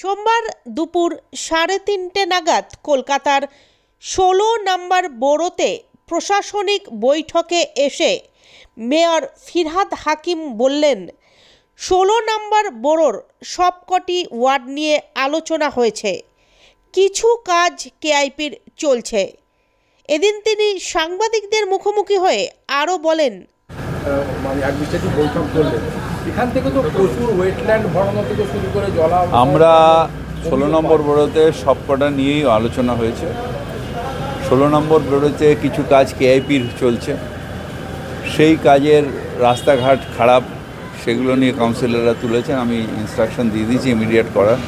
সোমবার দুপুর সাড়ে তিনটে নাগাদ কলকাতার ষোলো নম্বর বোরোতে প্রশাসনিক বৈঠকে এসে মেয়র ফিরহাদ হাকিম বললেন, ষোলো নম্বর বোরোর সবকটি ওয়ার্ড নিয়ে আলোচনা হয়েছে। কিছু কাজ কেআইপির চলছে। এদিন তিনি সাংবাদিকদের মুখোমুখি হয়ে আরও বলেন মানে অ্যাডমিনিস্ট্রেটিভ বৈঠক করলেন এখান থেকে তো প্রচুর ওয়েটল্যান্ড ভরানো থেকে শুরু করে জলা আমরা ষোলো নম্বর বড়োতে সবকটা নিয়েই আলোচনা হয়েছে। ষোলো নম্বর বড়োতে কিছু কাজ কেআইপির চলছে। সেই কাজের রাস্তাঘাট খারাপ সেগুলো নিয়ে কাউন্সিলররা তুলেছেন। আমি ইনস্ট্রাকশন দিয়ে দিয়েছি ইমিডিয়েট করার।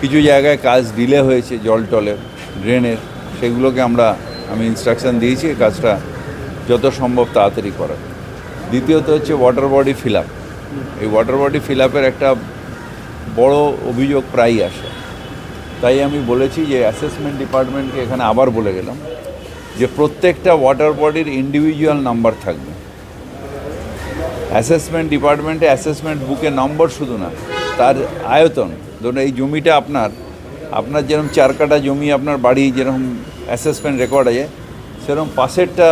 কিছু জায়গায় কাজ ডিলে হয়েছে জল টলের ড্রেনের সেগুলোকে আমরা আমি ইনস্ট্রাকশন দিয়েছি কাজটা যত সম্ভব তাড়াতাড়ি করার। দ্বিতীয়ত হচ্ছে ওয়াটার বডি ফিল আপ এই ওয়াটার বডি ফিল আপের একটা বড় অভিযোগ প্রায়ই আসে। তাই আমি বলেছি যে অ্যাসেসমেন্ট ডিপার্টমেন্টকে এখানে আবার বলে গেলাম যে প্রত্যেকটা ওয়াটার বডির ইন্ডিভিজুয়াল নাম্বার থাকবে। অ্যাসেসমেন্ট ডিপার্টমেন্টে অ্যাসেসমেন্ট বুকে নম্বর শুধু না, তার আয়তন, ধরুন এই জমিটা আপনার আপনার যেরকম চার কাটা জমি আপনার বাড়ি যেরকম অ্যাসেসমেন্ট রেকর্ড আছে, সেরকম পাশেরটা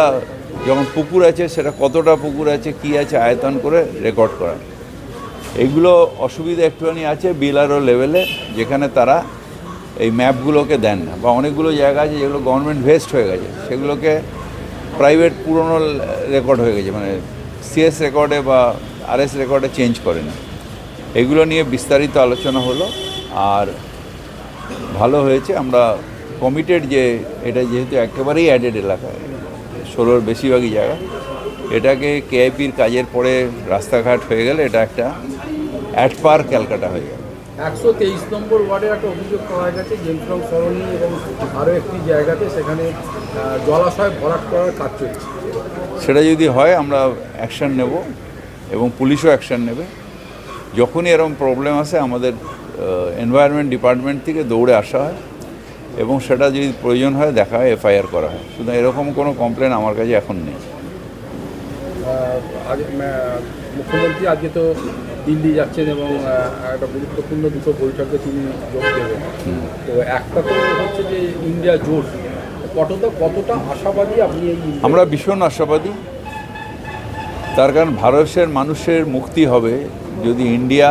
যখন পুকুর আছে, সেটা কতটা পুকুর আছে, কি আছে, আয়তন করে রেকর্ড করা। এগুলো অসুবিধা একটুখানি আছে বিলারও লেভেলে যেখানে তারা এই ম্যাপগুলোকে দেন না। বা অনেকগুলো জায়গা আছে যেগুলো গভর্নমেন্ট ভেস্ট হয়ে গেছে। সেগুলোকে প্রাইভেট পুরনো রেকর্ড হয়ে গেছে। মানে সিএস রেকর্ডে বা আরএস রেকর্ডে চেঞ্জ করেনি এগুলো নিয়ে বিস্তারিত আলোচনা হলো। আর ভালো হয়েছে। আমরা কমিটেড যে, এটা যেহেতু একেবারেই অ্যাডেড এলাকা। ষোলোর বেশিরভাগই জায়গা। এটাকে কেআইপির কাজের পরে রাস্তাঘাট হয়ে গেলে এটা একটা অ্যাট পার ক্যালকাটা হয়ে গেল। একশো তেইশ নম্বর ওয়ার্ডের একটা অভিযোগ পাওয়া গেছে জেমফ্রং সরণি এবং আরও একটি জায়গাতে সেখানে জলাশয় ভরাট করার কাজ চলছে। সেটা যদি হয় আমরা অ্যাকশন নেব এবং পুলিশও অ্যাকশন নেবে। যখনই এরকম প্রবলেম আসে আমাদের এনভায়রনমেন্ট ডিপার্টমেন্ট থেকে দৌড়ে আসা হয়। এবং সেটা যদি প্রয়োজন হয় দেখা হয় এফআইআর করা হয়। শুধু এরকম কোনো কমপ্লেন আমার কাছে এখন নেই। মুখ্যমন্ত্রী আজকে তো দিল্লি যাচ্ছেন এবং একটা গুরুত্বপূর্ণ দুটো বৈঠকে তিনি যোগ দেবেন। তো একটা তো হচ্ছে যে ইন্ডিয়া জোট কতটা কতটা আশাবাদী আপনি এই আমরা ভীষণ আশাবাদী। তার কারণ ভারতের মানুষের মুক্তি হবে যদি ইন্ডিয়া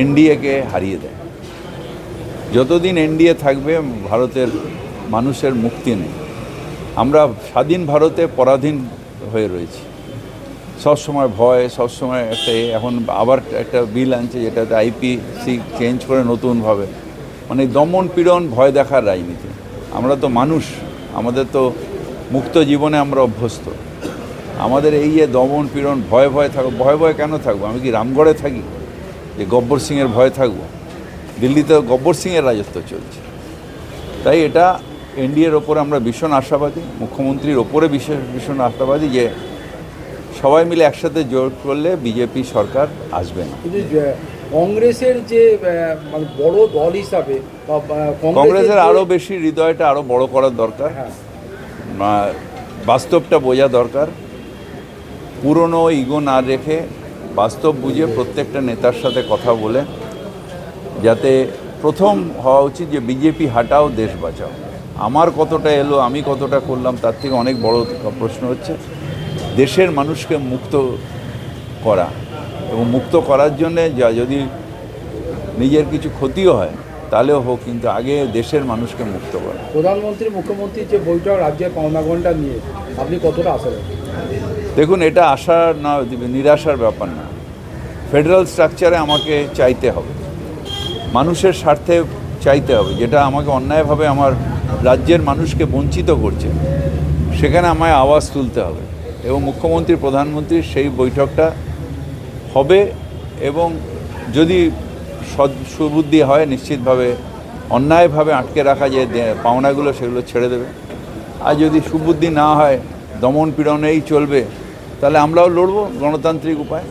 এনডিএকে হারিয়ে দেয়। যতদিন এনডিএ থাকবে, ভারতের মানুষের মুক্তি নেই। আমরা স্বাধীন ভারতে পরাধীন হয়ে রয়েছি। সবসময় ভয়, সবসময় একটা এখন আবার একটা বিল আনছে যেটাতে আইপিসি চেঞ্জ করে নতুনভাবে। মানে দমন পীড়ন, ভয় দেখার রাজনীতি। আমরা তো মানুষ, আমাদের তো মুক্ত জীবনে আমরা অভ্যস্ত। আমাদের এই যে দমন পীড়ন, ভয় ভয় থাকব ভয় ভয় কেন থাকব? আমি কি রামগড়ে থাকি? যে গব্বর সিংয়ের ভয় থাকব? দিল্লিতে গব্বর সিংয়ের রাজত্ব চলছে। তাই এটা এনডিএর ওপরে আমরা ভীষণ আশাবাদী মুখ্যমন্ত্রীর ওপরে বিশেষ ভীষণ আশাবাদী যে সবাই মিলে একসাথে জোর করলে বিজেপি সরকার আসবে না। কংগ্রেসের যে মানে বড় দল হিসাবে কংগ্রেসের আরও বেশি হৃদয়টা আরও বড় করার দরকার। হ্যাঁ। বাস্তবটা বোঝা দরকার। পুরনো ইগো না রেখে বাস্তব বুঝে প্রত্যেকটা নেতার সাথে কথা বলে যাতে প্রথম হওয়া উচিত যে বিজেপি হাটাও দেশ বাঁচাও। আমার কতটা এলো আমি কতটা করলাম তার থেকে অনেক বড় প্রশ্ন হচ্ছে দেশের মানুষকে মুক্ত করা এবং মুক্ত করার জন্যে যা যদি নিজের কিছু ক্ষতিও হয় তাহলেও হোক কিন্তু আগে দেশের মানুষকে মুক্ত করা। প্রধানমন্ত্রী মুখ্যমন্ত্রীর যে বৈঠক রাজ্যের পাওনাগণটা নিয়ে আপনি কতটা আশা দেখুন এটা আশার না নিরাশার ব্যাপার না। ফেডারেল স্ট্রাকচারে আমাকে চাইতে হবে। মানুষের স্বার্থে চাইতে হবে, যেটা আমাকে অন্যায়ভাবে আমার রাজ্যের মানুষকে বঞ্চিত করছে, সেখানে আমায় আওয়াজ তুলতে হবে। এবং মুখ্যমন্ত্রী, প্রধানমন্ত্রীর সেই বৈঠকটা হবে এবং যদি সুবুদ্ধি হয়, নিশ্চিতভাবে অন্যায়ভাবে আটকে রাখা যে পাওনাগুলো সেগুলো ছেড়ে দেবে। আর যদি সুবুদ্ধি না হয়, দমন পীড়নেই চলবে, তাহলে আমরাও লড়বো গণতান্ত্রিক উপায়।